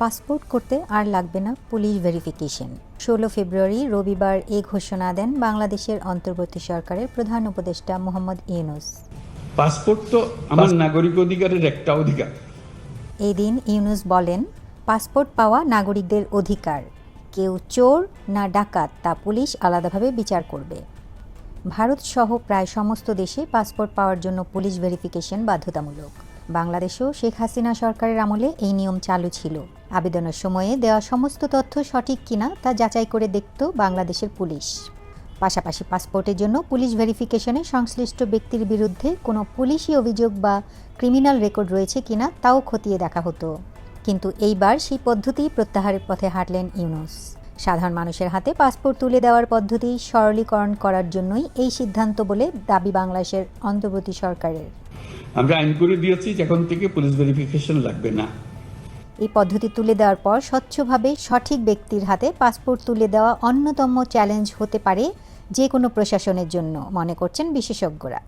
Passport করতে আর লাগবে না পুলিশ ভেরিফিকেশন। ষোলো ফেব্রুয়ারি রবিবার এ ঘোষণা দেন বাংলাদেশের অন্তর্বর্তী সরকারের প্রধান উপদেষ্টা মোহাম্মদ ইউনুস। পাসপোর্ট তো আমার নাগরিক অধিকারের একটা অধিকার। এই দিন ইউনুস বলেন পাসপোর্ট পাওয়া নাগরিকদের অধিকার। কেউ চোর না ডাকাত তা পুলিশ আলাদাভাবে বিচার করবে। ভারত সহ প্রায় সমস্ত দেশে পাসপোর্ট পাওয়ার জন্য পুলিশ ভেরিফিকেশন বাধ্যতামূলক। বাংলাদেশেও শেখ হাসিনা সরকারের আমলে এই নিয়ম চালু ছিল। আবেদনের সময়ে দেওয়া সমস্ত তথ্য সঠিক কিনা তা যাচাই করে দেখত বাংলাদেশের পুলিশ। পাশাপাশি পাসপোর্টের জন্য পুলিশ ভেরিফিকেশনে সংশ্লিষ্ট ব্যক্তির বিরুদ্ধে কোনো পুলিশি অভিযোগ বা ক্রিমিনাল রেকর্ড রয়েছে কিনা তাও খতিয়ে দেখা হতো। কিন্তু এইবার সেই পদ্ধতি প্রত্যাহারের পথে হাঁটলেন ইউনুস। সাধারণ মানুষের হাতে পাসপোর্ট তুলে দেওয়ার পদ্ধতি সরলীকরণ করার জন্যই এই সিদ্ধান্ত বলে দাবি বাংলাদেশের অন্তর্বর্তী সরকারের। আমরা আইন করে দিয়েছি এখন থেকে পুলিশ ভেরিফিকেশন লাগবে না। এই পদ্ধতি তুলে দেওয়ার পর স্বচ্ছভাবে সঠিক ব্যক্তির হাতে পাসপোর্ট তুলে দেওয়া অন্যতম চ্যালেঞ্জ হতে পারে যে কোনো প্রশাসনের জন্য, মনে করছেন বিশেষজ্ঞরা।